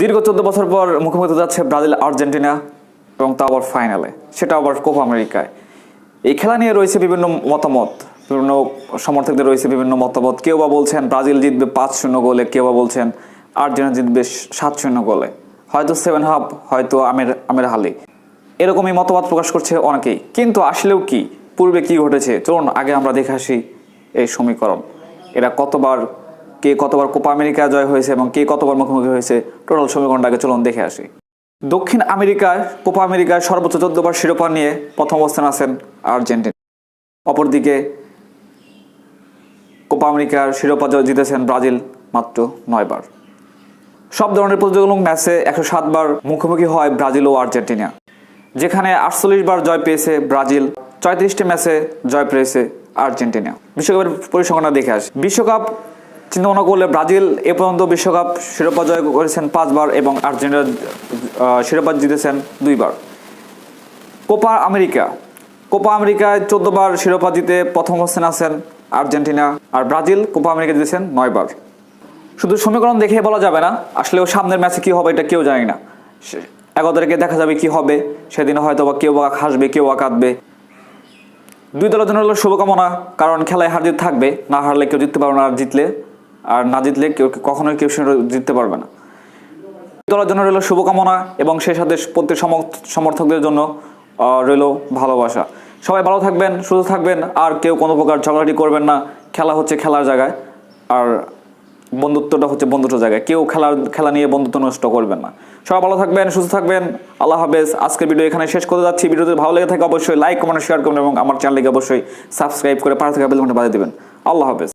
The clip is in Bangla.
দীর্ঘ চোদ্দ বছর পর মুখোমুখি হতে যাচ্ছে ব্রাজিল, আর্জেন্টিনা এবং তা আবার ফাইনালে। সেটা আবার কোপা আমেরিকায়। এই খেলা নিয়ে রয়েছে বিভিন্ন মতামত। বিভিন্ন সমর্থকদের রয়েছে বিভিন্ন মতামত। কেউ বা বলছেন ব্রাজিল জিতবে পাঁচ শূন্য গোলে, কেউ বা বলছেন আর্জেন্টিনা জিতবে সাত শূন্য গোলে। হয়তো সেভেন হাফ, হয়তো আমের আমের হালি। এরকমই মতবাদ প্রকাশ করছে অনেকেই। কিন্তু আসলেও কি? পূর্বে কি ঘটেছে? চলুন আগে আমরা দেখে আসি এই সমীকরণ। এরা কতবার কে কতবার কোপা আমেরিকা জয় হয়েছে এবং কে কতবার মুখোমুখি হয়েছে, টোটাল সমীকরণটা আগে চলুন দেখে আসি। দক্ষিণ আমেরিকায় কোপা আমেরিকায় সর্বোচ্চ চোদ্দবার শিরোপা নিয়ে প্রথম অবস্থানে আছেন আর্জেন্টিনা। অপরদিকে, কোপা আমেরিকার শিরোপা জয় জিতেছেন ব্রাজিল মাত্র নয়বার। সব ধরনের প্রতিযোগিতামূলক ম্যাচে একশো সাতবার মুখোমুখি হয় ব্রাজিল ও আর্জেন্টিনা। যেখানে আটচল্লিশ বার জয় পেয়েছে ব্রাজিল, ছয়ত্রিশটি ম্যাচে জয় পেয়েছে আর্জেন্টিনা। বিশ্বকাপের পরিসংখ্যানটা দেখে আসি। বিশ্বকাপ চিন্তা ভাবনা করলে ব্রাজিল এ পর্যন্ত বিশ্বকাপ শিরোপা জয় করেছেন পাঁচবার এবং আর্জেন্টিনা শিরোপা জিতেছেন দুইবার। Copa America. কোপা আমেরিকায় চোদ্দবার শিরোপা জিতে প্রথম অবস্থানে আছেন আর্জেন্টিনা আর ব্রাজিল কোপা আমেরিকা জিতেছেন নয়বার। শুধু সমীকরণ দেখে বলা যাবে না, আসলেও সামনের ম্যাচে কি হবে এটা কেউ জানি না। এগারো তারিখে দেখা যাবে কি হবে সেদিন হয়তো বা কেউ বা হাসবে, কেউ বা কাঁদবে। দুই দলের জন্য হলো শুভকামনা, কারণ খেলায় হার জিত থাকবে, না হারলে কেউ জিততে পারবে না আর জিতলে। আর না জিতলে কেউ কখনোই কেউ জিততে পারবে না। দলের জন্য রইল শুভকামনা এবং সেই সাথে প্রত্যেক সমর্থকদের জন্য রইল ভালোবাসা। সবাই ভালো থাকবেন, সুস্থ থাকবেন, আর কেউ কোনো প্রকার ঝগড়াটি করবেন না। খেলা হচ্ছে খেলার জায়গায়, আর বন্ধুত্বটা হচ্ছে বন্ধুত্ব জায়গায়। কেউ খেলার, খেলা নিয়ে বন্ধুত্ব নষ্ট করবেন না। সবাই ভালো থাকবেন, সুস্থ থাকবেন, আল্লাহ হাফেজ। আজকের ভিডিও এখানে শেষ করে যাচ্ছি। ভিডিওতে ভালো লেগে থাকে অবশ্যই লাইক কমেন্ট শেয়ার করবেন এবং আমার চ্যানেলকে অবশ্যই সাবস্ক্রাইব করে পাশে থাকা বেল বাজিয়ে দেবেন। আল্লাহ হাফেজ।